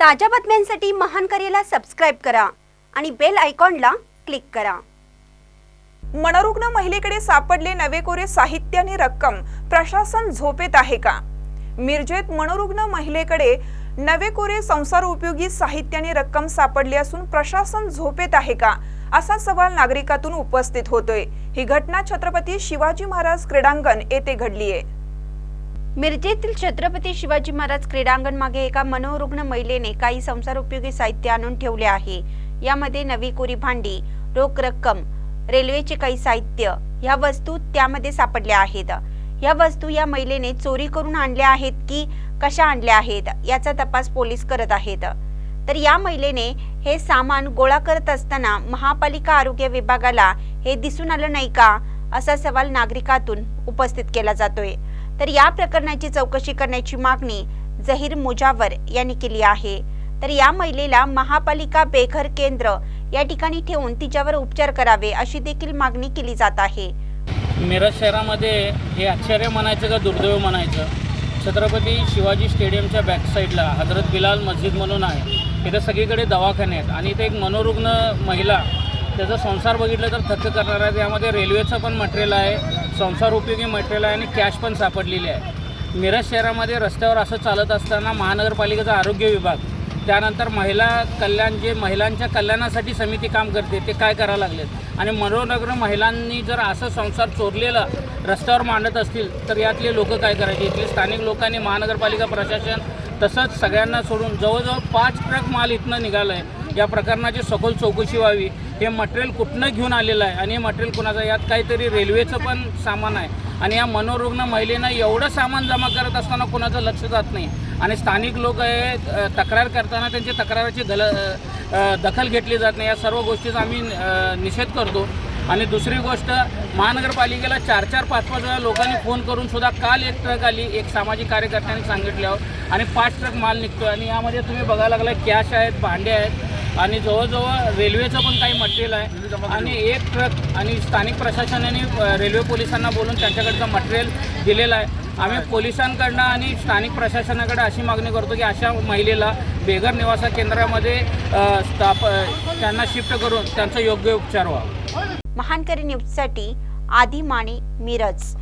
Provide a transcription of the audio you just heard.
ताज्या बातम्यांसाठी महान करेला सबस्क्राईब करा आणि बेल आयकॉनला क्लिक करा. मनोरुग्ण महिलेकडे सापडले नवे कोरे साहित्य आणि रक्कम. प्रशासन झोपेत आहे का? मिरजेत मनोरुग्ण महिलेकडे नवे कोरे संसार उपयोगी साहित्य आणि रक्कम सापडली असून प्रशासन झोपेत आहे का? असा सवाल नागरिकातून उपस्थित होतोय. ही घटना छत्रपती शिवाजी महाराज क्रीडांगण येथे घडली आहे मिरजेतील छत्रपती शिवाजी महाराज क्रीडांगण मागे एका मनोरुग्ण महिलेने काही संसार उपयोगी साहित्य आणून ठेवले आहे. यामध्ये नवी कोरी भांडी रोख रक्कम रेल्वेचे काही साहित्य ह्या वस्तू त्यामध्ये सापडल्या आहेत. या वस्तू या महिलेने चोरी करून आणल्या आहेत की कशा आणल्या आहेत याचा तपास पोलीस करत आहेत. तर या महिलेने हे सामान गोळा करत असताना महापालिका आरोग्य विभागाला हे दिसून आलं नाही का असा सवाल नागरिकातून उपस्थित केला जातोय. तर या प्रकरणाची चौकशी करण्याची मागणी जहीर मुजावर यांनी केली आहे. तर या महिलेला महापालिका बेघर केंद्र या ठिकाणी ठेवून तिच्यावर उपचार करावे अशी देखील मागणी केली जात आहे. मिरज शहरामध्ये हे आश्चर्य म्हणायचं का दुर्दैव म्हणायचं? छत्रपती शिवाजी स्टेडियमच्या बॅकसाईडला हजरत बिलाल मस्जिद म्हणून आहे. इथं सगळीकडे दवाखाने आहेत आणि इथे एक मनोरुग्ण महिला त्याचा संसार बघितलं तर थक्क करणार आहे. त्यामध्ये रेल्वेचं पण मटेरियल आहे. संसार उपयोगी मटेरियल आहे आणि कॅश पण सापडलेली आहे. मिरज शहरामध्ये रस्त्यावर असं चालत असताना महानगरपालिकेचा आरोग्य विभाग त्यानंतर महिला कल्याण जे महिलांच्या कल्याणासाठी समिती काम करते ते काय करायला लागलेत? आणि मनोनगर महिलांनी जर असं संसार चोरलेला रस्त्यावर मांडत असतील तर यातले लोक काय करायचे? इथले स्थानिक लोकांनी महानगरपालिका प्रशासन तसंच सगळ्यांना सोडून जवळजवळ पाच ट्रक माल इथनं निघालं आहे या प्रकरणाची सखोल चौकशी व्हावी. हे मटेरियल कुठनं घेऊन आलेलं आहे? आणि हे मटेरियल कुणाचं आहे? यात काहीतरी रेल्वेचं पण सामान आहे. आणि या मनोरुग्ण महिलेनं एवढं सामान जमा करत असताना कुणाचं लक्ष जात नाही. आणि स्थानिक लोक हे तक्रार करताना त्यांची तक्राराची गल दखल घेतली जात नाही. या सर्व गोष्टीचा आम्ही निषेध करतो. आणि दुसरी गोष्ट महानगरपालिकेला चार चार पाच पाच वेळा लोकांनी फोन करून सुद्धा काल एक ट्रक आली एक सामाजिक कार्यकर्त्यांनी सांगितल्यावर. आणि पाच ट्रक माल निघतो आणि यामध्ये तुम्ही बघायला लागला कॅश आहेत भांडे आहेत. आणि जवळजवळ रेल्वेचं पण काही मटेरियल आहे. आणि एक ट्रक आणि स्थानिक प्रशासनाने रेल्वे पोलिसांना बोलून त्यांच्याकडचं मटेरियल दिलेलं आहे. आम्ही पोलिसांकडनं आणि स्थानिक प्रशासनाकडे अशी मागणी करतो की अशा महिलेला बेघर निवासा केंद्रामध्ये स्थाप त्यांना शिफ्ट करून त्यांचा योग्य उपचार व्हावा. महानकरी न्यूजसाठी आदी माने मिरज.